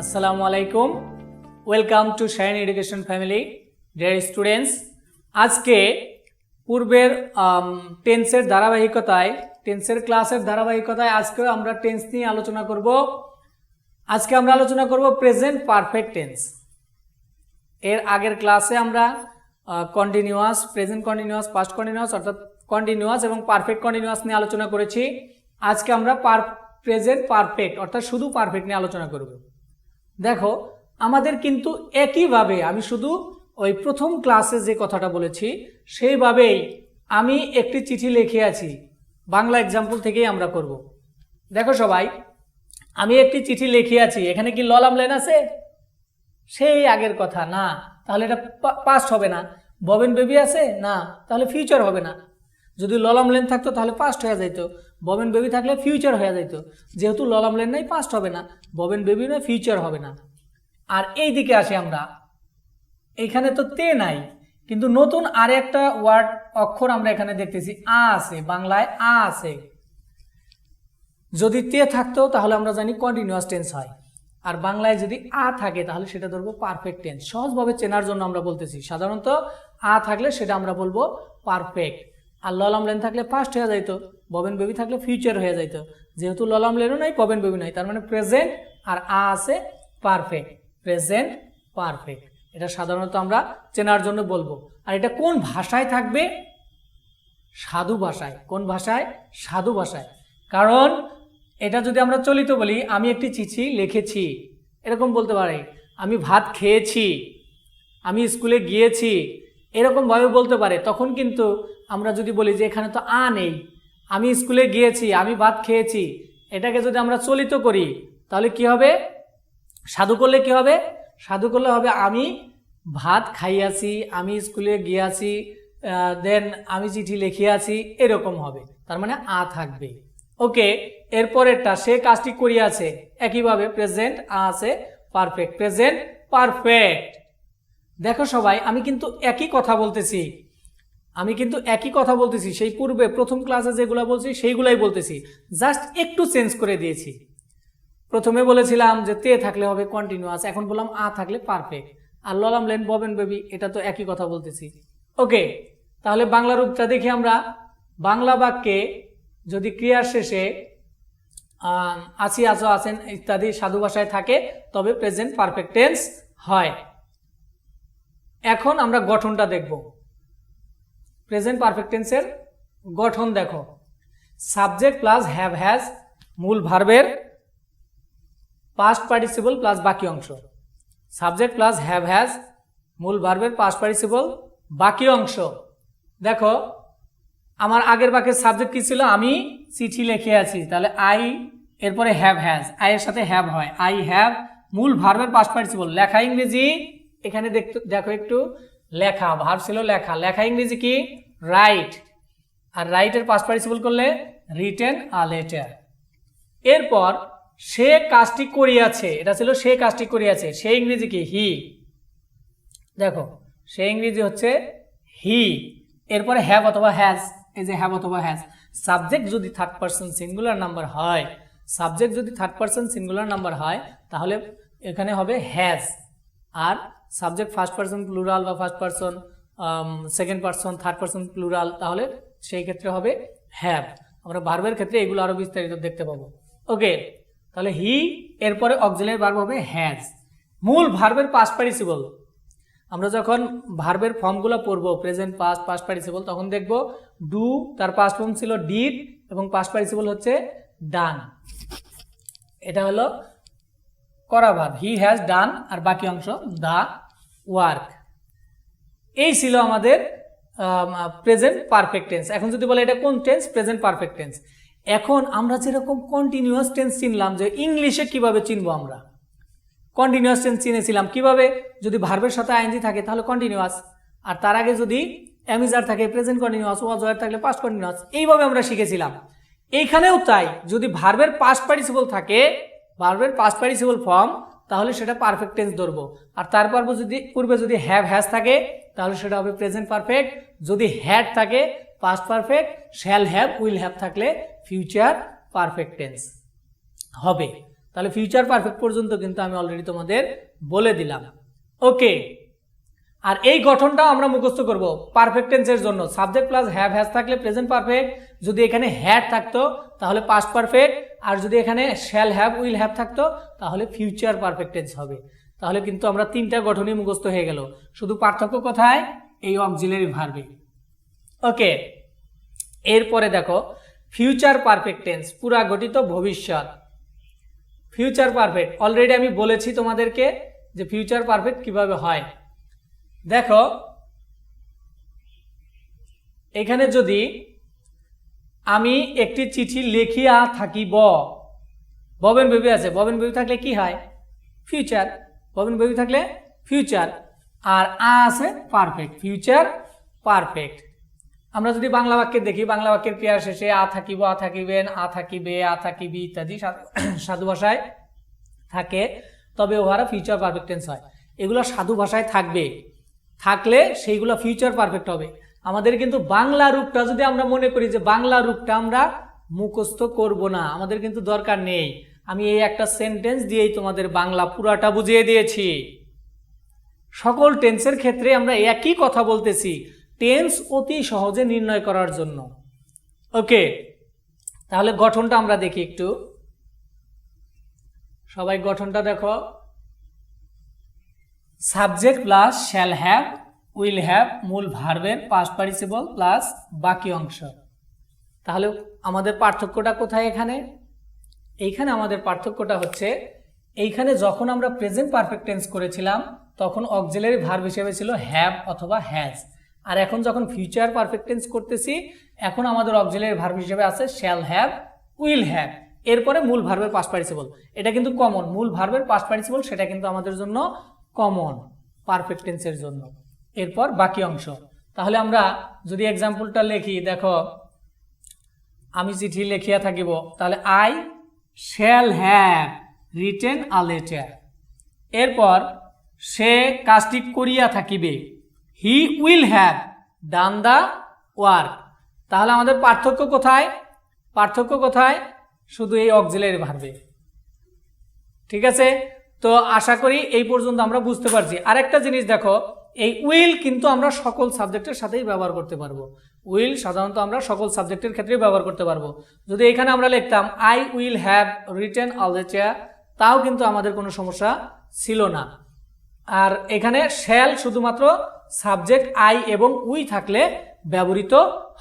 আসসালামু আলাইকুম। Welcome to Shine Education family dear students আজকে পূর্বের টেন্সের ধারাবাহিকতায় টেন্সের ক্লাসের ধারাবাহিকতায় আজকেও আমরা টেন্স নিয়ে আলোচনা করব। আজকে আমরা আলোচনা করব প্রেজেন্ট পারফেক্ট টেন্স এর আগের ক্লাসে আমরা continuous present continuous past continuous অর্থাৎ কন্টিনিউয়াস এবং পারফেক্ট কন্টিনিউয়াস নিয়ে আলোচনা করেছি। আজকে আমরা পার প্রেজেন্ট পারফেক্ট অর্থাৎ শুধু পারফেক্ট নিয়ে আলোচনা করব। দেখো, আমাদের কিন্তু একইভাবে আমি শুধু ওই প্রথম ক্লাসে যে কথাটা বলেছি, সেইভাবেই আমি একটি চিঠি লিখে আছি। বাংলা এক্সাম্পল থেকেই আমরা করব। দেখো সবাই, আমি একটি চিঠি লিখে আছি। এখানে কি ললাম লেন আছে? সেই আগের কথা, না। তাহলে এটা পাস্ট হবে না। ববেন বেবি আছে? না। তাহলে ফিউচার হবে না। যদি ললাম লেন থাকতো, তাহলে পাস্ট হয়ে যাইতো। ববেন বেবি থাকলে ফিউচার হয়ে যাইতো। যেহেতু ললাম লেন নাই পাস্ট হবে না। ববেন বেবি নয় ফিউচার হবে না। আর এই দিকে আসি আমরা। এখানে তো তে নাই, কিন্তু নতুন আর একটা ওয়ার্ড অক্ষর আমরা এখানে দেখতেছি, আ আছে, বাংলায় আ আছে। যদি তে থাকতো, তাহলে আমরা জানি কন্টিনিউয়াস টেন্স হয়। আর বাংলায় যদি আ থাকে, তাহলে সেটা ধরবো পারফেক্ট টেন্স সহজভাবে চেনার জন্য আমরা বলতেছি, সাধারণত আ থাকলে সেটা আমরা বলব পারফেক্ট আর ললাম লেন থাকলে ফার্স্ট হয়ে যাইতো, ববেন বেবি থাকলে ফিউচার হয়ে যাইতো। যেহেতু ললাম লেনও নাই, ববেন বেবি নাই, তার মানে প্রেজেন্ট আর আ আছে পারফেক্ট প্রেজেন্ট পারফেক্ট এটা সাধারণত আমরা চেনার জন্য বলব। আর এটা কোন ভাষায় থাকবে? সাধু ভাষায়। কোন ভাষায়? সাধু ভাষায়। কারণ এটা যদি আমরা চলিত বলি, আমি একটি চিঠি লিখেছি, এরকম বলতে পারে, আমি ভাত খেয়েছি, আমি স্কুলে গিয়েছি এরকমভাবে বলতে পারে, তখন কিন্তু আমরা যদি বলি যে এখানে তো আ নেই, আমি স্কুলে গিয়েছি, আমি ভাত খেয়েছি, এটাকে যদি আমরা চলিত করি, তাহলে কি হবে? সাধু করলে কি হবে? সাধু করলে হবে, আমি ভাত খাইয়াছি, আমি স্কুলে গিয়াছি দেন আমি চিঠি লিখিয়াছি, এরকম হবে। তার মানে আ থাকবে। ওকে এরপরেরটা, সে কাজটি করিয়াছে, একইভাবে প্রেজেন্ট আ আছে পারফেক্ট প্রেজেন্ট পারফেক্ট দেখো সবাই, আমি কিন্তু একই কথা বলতেছি। আমি কিন্তু একই কথা বলতেছি, সেই পূর্বে প্রথম ক্লাসে যেগুলো বলছি, সেইগুলাই বলতেছি। জাস্ট একটু চেঞ্জ করে দিয়েছি। প্রথমে বলেছিলাম যে তে থাকলে হবে কন্টিনিউয়াস এখন বললাম আ থাকলে পারফেক্ট আর ললাম লেন, ববেন বেবি, এটা তো একই কথা বলতেছি। ওকে, তাহলে বাংলা রূপটা দেখি আমরা। বাংলা বাক্যে যদি ক্রিয়ার শেষে আছি আছো আছেন ইত্যাদি সাধু ভাষায় থাকে, তবে প্রেজেন্ট পারফেক্ট টেন্স হয়। এখন আমরা গঠনটা দেখব। প্রেজেন্ট পারফেক্ট টেন্সের গঠন দেখো। সাবজেক্ট প্লাস হ্যাভ হ্যাজ মূল ভার্বের পাস্ট পার্টিসিপল প্লাস বাকি অংশ। সাবজেক্ট প্লাস হ্যাভ হ্যাজ মূল ভার্বের পাস্ট পার্টিসিপল বাকি অংশ। দেখো, আমার আগের বাকের সাবজেক্ট কী ছিল? আমি চিঠি লিখে আছি। তাহলে আই এরপরে হ্যাভ হ্যাজ আই এর সাথে হ্যাভ হয়। আই হ্যাভ মূল ভার্বের পাস্ট পার্টিসিপল লেখা ইংরেজি, এখানে দেখতে দেখো একটু। লেখা ভার্ব ছিল লেখা। লেখা ইংরেজি কি? রাইট আর রাইটের পাস্ট পার্টিসিপল করলে রিটেন আ লেটার এরপর সে কাজটি করিয়াছে, এটা ছিল সে কাজটি করিয়াছে, সে ইংরেজি কি? হি দেখো, সে ইংরেজি হচ্ছে হি এরপরে হ্যাভ অথবা হ্যাজ এই যে হ্যাভ অথবা হ্যাজ সাবজেক্ট যদি থার্ড পার্সন সিঙ্গুলার নাম্বার হয় সাবজেক্ট যদি থার্ড পার্সন সিঙ্গুলার নাম্বার হয়, তাহলে এখানে হবে হ্যাজ আর সাবজেক্ট ফার্স্ট পার্সন প্লুরাল বা first person second person third person plural তাহলে সেই ক্ষেত্রে হবে হ্যাভ আমরা ভার্বের ক্ষেত্রে এগুলো আরও বিস্তারিত দেখতে পাবো। ওকে তাহলে হি এরপরে অক্সিলারি ভার্ব হবে হ্যাজ মূল ভার্বের পাস্ট পার্টিসিপল আমরা যখন ভার্বের ফর্মগুলো পড়ব প্রেজেন্ট পাস্ট পাস্ট পার্টিসিপল তখন দেখব ডু তার পাস্ট ফর্ম ছিল ডিড এবং পাস্ট পার্টিসিপল হচ্ছে ডান এটা হলো করা ভাব হি হ্যাজ ডান আর বাকি অংশ দ্য ওয়ার্ক এই ছিল আমাদের প্রেজেন্ট পারফেক্ট টেন্স এখন যদি বলে এটা কোন টেন্স প্রেজেন্ট পারফেক্ট টেন্স এখন আমরা যেরকম কন্টিনিউয়াস টেন্স চিনলাম যে ইংলিশে কীভাবে চিনবো আমরা? কন্টিনিউয়াস টেন্স চিনেছিলাম কীভাবে? যদি ভার্বের সাথে আইনজি থাকে তাহলে কন্টিনিউয়াস আর তার আগে যদি অ্যামিজার থাকে প্রেজেন্ট কন্টিনিউয়াস ওয়াজ ওয়ার থাকলে পাস্ট কন্টিনিউয়াস এইভাবে আমরা শিখেছিলাম। এইখানেও তাই, যদি ভার্বের পাস্ট পার্টিসিপল থাকে ভার্বের পাস্ট পার্টিসিপল ফর্ম তাহলে সেটা পারফেক্ট টেন্স ধরবো। আর তারপর যদি, পূর্বে যদি হ্যাভ হ্যাজ থাকে, তাহলে সেটা হবে প্রেজেন্ট পারফেক্ট যদি হ্যাড থাকে past perfect shall have will have থাকলে ফিউচার পারফেক্ট টেন্স হবে। তাহলে ফিউচার পারফেক্ট পর্যন্ত কিন্তু আমি অলরেডি তোমাদের বলে দিলাম। ওকে আর এই গঠনটাও আমরা মুখস্থ করব পারফেক্ট টেন্সের জন্য। সাবজেক্ট প্লাস হ্যাভ হ্যাজ থাকলে প্রেজেন্ট পারফেক্ট যদি এখানে হ্যাড থাকতো, তাহলে পাস্ট পারফেক্ট আর যদি এখানে শ্যাল হ্যাভ উইল হ্যাভ থাকতো, তাহলে ফিউচার পারফেক্টেন্স হবে। তাহলে কিন্তু আমরা তিনটা গঠনই মুখস্থ হয়ে গেল। শুধু পার্থক্য কোথায়? এই অক্সিলারি ভার্বে ওকে, এরপরে দেখো ফিউচার পারফেক্ট টেন্স পুরা গঠিত ভবিষ্যৎ। ফিউচার পারফেক্ট অলরেডি আমি বলেছি তোমাদেরকে যে ফিউচার পারফেক্ট কীভাবে হয়। দেখো, এখানে যদি আমি একটি চিঠি লিখিয়া থাকিব। ববেন বেবি আছে। ববেন বেবি থাকলে কি হয়? ফিউচার ববেন বেবি থাকলে ফিউচার আর আ আছে পারফেক্ট ফিউচার পারফেক্ট আমরা যদি বাংলা বাক্যে দেখি, বাংলা বাক্যের ক্রিয়া শেষে আ থাকিব, আ থাকিবেন, আ থাকিবে, আ থাকিবি ইত্যাদি সাধু- ভাষায় থাকে। তবে ওহারা ফিউচার পারফেক্ট টেন্স হয়। এগুলো সাধু ভাষায় থাকবে। থাকলে সেইগুলো ফিউচার পারফেক্ট হবে। আমাদের কিন্তু বাংলা রূপটা, যদি আমরা মনে করি যে বাংলা রূপটা আমরা মুখস্থ করব না, আমাদের কিন্তু দরকার নেই। আমি এই একটা সেন্টেন্স দিয়েই তোমাদের বাংলা পুরাটা বুঝিয়ে দিয়েছি। সকল টেন্সের ক্ষেত্রে আমরা একই কথা বলতেছি টেন্স অতি সহজে নির্ণয় করার জন্য। ওকে, তাহলে গঠনটা আমরা দেখি একটু। সবাই গঠনটা দেখো। Subject plus shall have will have মূল ভার্বের পাস্ট পার্টিসিপল প্লাস বাকি অংশ। তাহলে আমাদের পার্থক্যটা কোথায় এখানে? এইখানে আমাদের পার্থক্যটা হচ্ছে, এইখানে যখন আমরা প্রেজেন্ট পারফেক্ট টেন্স করেছিলাম, তখন অক্সিলারি ভার্ব হিসেবে ছিল হ্যাভ অথবা হ্যাজ আর এখন যখন ফিউচার পারফেক্ট টেন্স করতেছি, এখন আমাদের অক্সিলারি ভার্ব হিসেবে আছে শ্যাল হ্যাভ উইল হ্যাভ এরপরে মূল ভার্বের পাস্ট পার্টিসিপল এটা কিন্তু কমন মূল ভার্বের পাস্ট পার্টিসিপল সেটা কিন্তু আমাদের জন্য কমন পারফেক্ট টেন্সের জন্য। এরপর বাকি অংশ। তাহলে আমরা যদি এক্সাম্পলটা লিখি, দেখো, আমি চিঠি লিখিয়া থাকিব, তাহলে I shall have written a letter এরপর সে কাজটি করিয়া থাকিবে। He will have done the work তাহলে আমাদের পার্থক্য কোথায়? পার্থক্য কোথায়? শুধু এই অক্সিলারি ভার্বে ঠিক আছে? তো আশা করি এই পর্যন্ত আমরা বুঝতে পারছি। আরেকটা জিনিস দেখো এই উইল কিন্তু আমরা সকল সাবজেক্টের সাথেই ব্যবহার করতে পারব। উইল সাধারণত আমরা সকল সাবজেক্টের ক্ষেত্রেই ব্যবহার করতে পারব। যদি এখানে আমরা লিখতাম I will have written all the chair তাও কিন্তু আমাদের কোনো সমস্যা ছিল না। আর এখানে শ্যাল শুধুমাত্র সাবজেক্ট আই এবং উই থাকলে ব্যবহৃত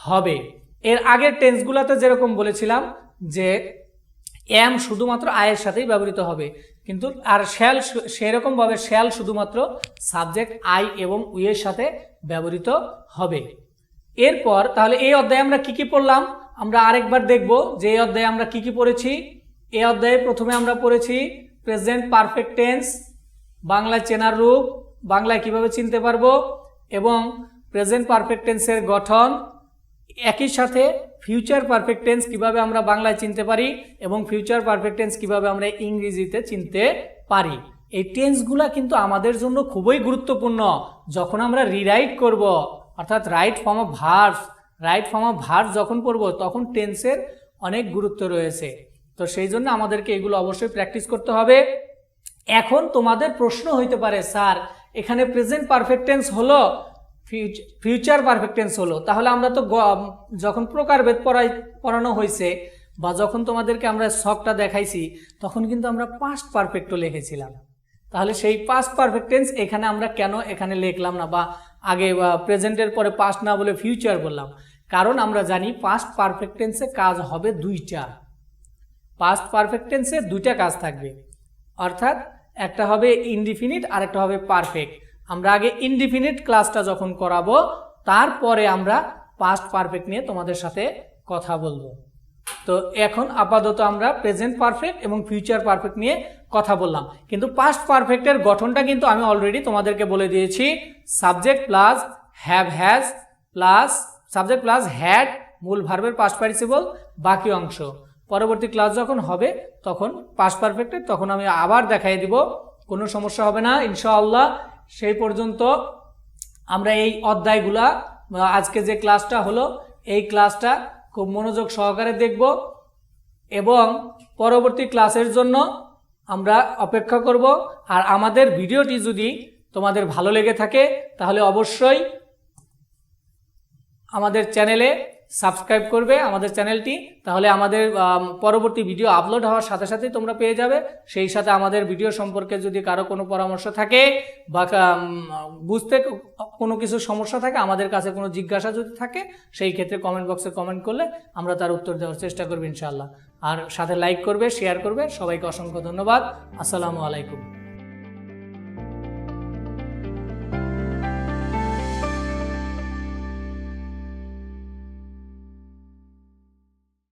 হবে। এর আগের টেন্সগুলোতে যেরকম বলেছিলাম যে এম শুধুমাত্র আয়ের সাথেই ব্যবহৃত হবে। কিন্তু আর শ্যাল সেরকমভাবে শ্যাল শুধুমাত্র সাবজেক্ট আই এবং উইয়ের সাথে ব্যবহৃত হবে। এরপর তাহলে এই অধ্যায়ে আমরা কি কি পড়লাম? আমরা আরেকবার দেখব যে এই অধ্যায়ে আমরা কি কি পড়েছি। এই অধ্যায়ে প্রথমে আমরা পড়েছি প্রেজেন্ট পারফেক্ট টেন্স বাংলায় চেনার রূপ, বাংলায় কীভাবে চিনতে পারব এবং প্রেজেন্ট পারফেক্ট টেন্সের গঠন একই সাথে ফিউচার পারফেক্ট টেন্স কীভাবে আমরা বাংলায় চিনতে পারি এবং ফিউচার পারফেক্ট টেন্স কীভাবে আমরা ইংরেজিতে চিনতে পারি? এই টেন্সগুলা কিন্তু আমাদের জন্য খুবই গুরুত্বপূর্ণ। যখন আমরা রিরাইট করব, অর্থাৎ right form of verbs right form of verbs যখন পড়ব, তখন টেন্সের অনেক গুরুত্ব রয়েছে। তো সেই জন্য আমাদেরকে এগুলো অবশ্যই প্র্যাকটিস করতে হবে। এখন তোমাদের প্রশ্ন হইতে পারে, স্যার, এখানে প্রেজেন্ট পারফেক্ট টেন্স হলো? ফিউচার পারফেক্ট টেন্স হলো। তাহলে আমরা তো যখন প্রকারভেদ পড়াই, পড়ানো হয়েছে, বা যখন তোমাদেরকে আমরা শখটা দেখাইছি, তখন কিন্তু আমরা পাস্ট পারফেক্টও লিখেছিলাম। তাহলে সেই পাস্ট পারফেক্ট টেন্স এখানে আমরা কেন এখানে লিখলাম না, বা আগে প্রেজেন্টের পরে পাস্ট না বলে ফিউচার বললাম। কারণ আমরা জানি পাস্ট পারফেক্ট টেন্সে কাজ হবে দুইটা। পাস্ট পারফেক্ট টেন্সে দুইটা কাজ থাকবে। অর্থাৎ একটা হবে ইনডিফিনিট আর একটা হবে পারফেক্ট আমরা আগে ইনডিফিনিট ক্লাসটা যখন করাবো, তারপরে আমরা পাস্ট পারফেক্ট নিয়ে তোমাদের সাথে কথা বলব। তো এখন আপাতত আমরা প্রেজেন্ট পারফেক্ট এবং ফিউচার পারফেক্ট নিয়ে কথা বললাম। কিন্তু পাস্ট পারফেক্টের গঠনটা কিন্তু আমি অলরেডি তোমাদেরকে বলে দিয়েছি subject plus have has plus subject plus had মূল ভার্বের পাস্ট পার্টিসিপল বাকি অংশ। পরবর্তী ক্লাস যখন হবে, তখন পাস্ট পারফেক্টের তখন আমি আবার দেখাই দিব, কোনো সমস্যা হবে না, ইনশাআল্লাহ। সেই পর্যন্ত আমরা এই অধ্যায়গুলা আজকে যে ক্লাসটা হলো, এই ক্লাসটা খুব মনোযোগ সহকারে দেখব এবং পরবর্তী ক্লাসের জন্য আমরা অপেক্ষা করব। আর আমাদের ভিডিওটি যদি তোমাদের ভালো লেগে থাকে, তাহলে অবশ্যই আমাদের চ্যানেলে সাবস্ক্রাইব করবে আমাদের চ্যানেলটি, তাহলে আমাদের পরবর্তী ভিডিও আপলোড হওয়ার সাথে সাথেই তোমরা পেয়ে যাবে। সেই সাথে আমাদের ভিডিও সম্পর্কে যদি কারও কোনো পরামর্শ থাকে বা বুঝতে কোনো কিছু সমস্যা থাকে, আমাদের কাছে কোনো জিজ্ঞাসা যদি থাকে, সেই ক্ষেত্রে কমেন্ট বক্সে কমেন্ট করলে আমরা তার উত্তর দেওয়ার চেষ্টা করব ইনশাআল্লাহ। আর সাথে লাইক করবে শেয়ার করবে, সবাইকে অসংখ্য ধন্যবাদ। আসসালামু আলাইকুম।